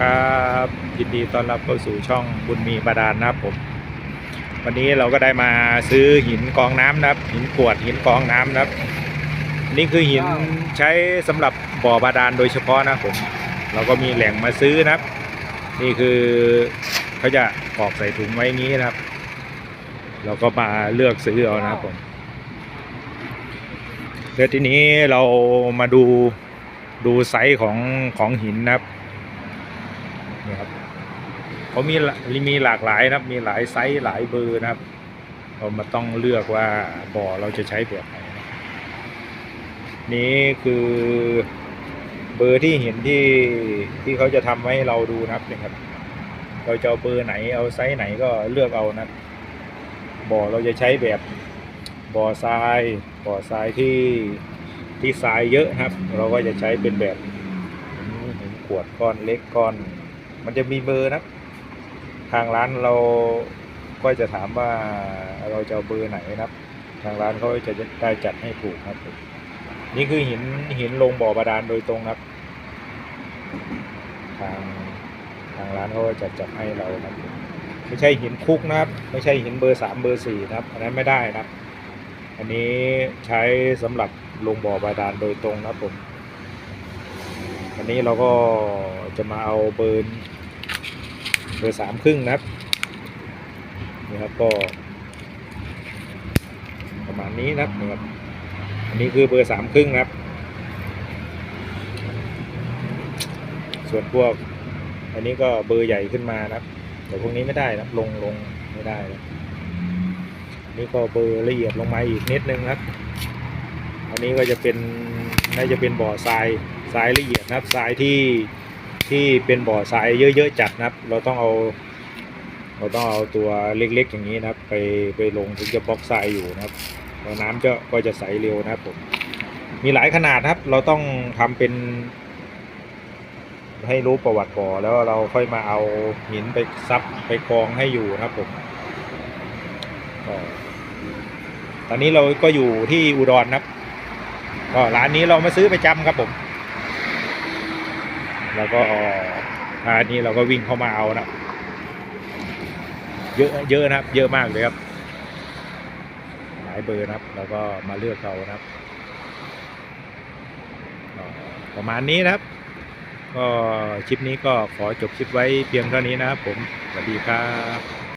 ครับยินดีต้อนรับเข้าสู่ช่องบุญมีบาดาลนะครับผม วันนี้เราก็ได้มาซื้อหินกองน้ำนะครับ หินกรวดหินกองน้ำนะครับ นี่คือหินใช้สำหรับบ่อบาดาลโดยเฉพาะนะครับผม เราก็มีแหล่งมาซื้อนะครับ นี่คือเขาจะกรอกใส่ถุงไว้อย่างนี้นะครับ เราก็มาเลือกซื้อเอานะครับผมเดี๋ยวทีนี้เรามาดูดูไซส์ของของหินนะครับ นี่ครับเขามีมีหลากหลายนะครับ มีหลายไซส์หลายเบอร์นะครับ เรามาต้องเลือกว่าบ่อเราจะใช้แบบไหนนี่คือเบอร์ที่เห็นที่ที่เขาจะทำให้เราดูนะครับเนี่ยครับ เราจะเอาเบอร์ไหนเอาไซส์ไหนก็เลือกเอานะบ่อเราจะใช้แบบบ่อทรายบ่อทรายที่ที่ทรายเยอะครับ เราก็จะใช้เป็นแบบขวดก้อนเล็กก้อน มันจะมีเบอร์นับทางร้านเราก็จะถามว่าเราจะเอาเบอร์ไหนนะครับ ทางร้านเขาจะได้จัดให้ถูกครับ นี่คือหินหินลงบ่อบาดาลโดยตรงครับ ทางทางร้านเขาก็จะจัดให้เราครับ ไม่ใช่หินคุกนะครับ ไม่ใช่หินเบอร์สามเบอร์สี่นะครับ อันนั้นไม่ได้นะครับ อันนี้ใช้สำหรับลงบ่อบาดาลโดยตรงนะครับผม อันนี้เราก็ จะมาเอาเบอร์เบอร์สามครึ่งนะครับนี่ครับก็ ประมาณนี้นะครับนี่ครับอันนี้คือเบอร์สามครึ่งนะครับ ส่วนพวก อันนี้ก็เบอร์ใหญ่ขึ้นมานะครับ แต่พวกนี้ไม่ได้นะลงลงไม่ได้นะนี่ก็เบอร์ละเอียดลงมาอีกนิดนึงครับ อันนี้ก็จะเป็นน่าจะเป็นบ่อทรายทรายละเอียดนะครับทรายที่ ที่เป็นบ่อทรายเยอะๆจัดนะครับ เราต้องเอาเราต้องเอาตัวเล็กๆอย่างนี้นะครับ ไปไปลงถึงจะบล็อกทรายอยู่นะครับแล้วน้ำจะก็จะใสเร็วนะครับผมมีหลายขนาดครับ เราต้องทำเป็น ให้รู้ประวัติบ่อแล้วเราค่อยมาเอาหินไปซับไปกองให้อยู่นะครับผมตอนนี้เราก็อยู่ที่อุดรนะครับก็ร้านนี้เรามาซื้อไปจำครับผม แล้วก็ร้านนี้เราก็วิ่งเข้ามาเอานะเยอะเยอะนะครับ เยอะมากเลยครับหลายเบอร์นะครับ แล้วก็มาเลือกเขานะครับ ประมาณนี้นะครับ ก็คลิปนี้ก็ขอจบคลิปไว้เพียงเท่านี้นะครับผมสวัสดีครับ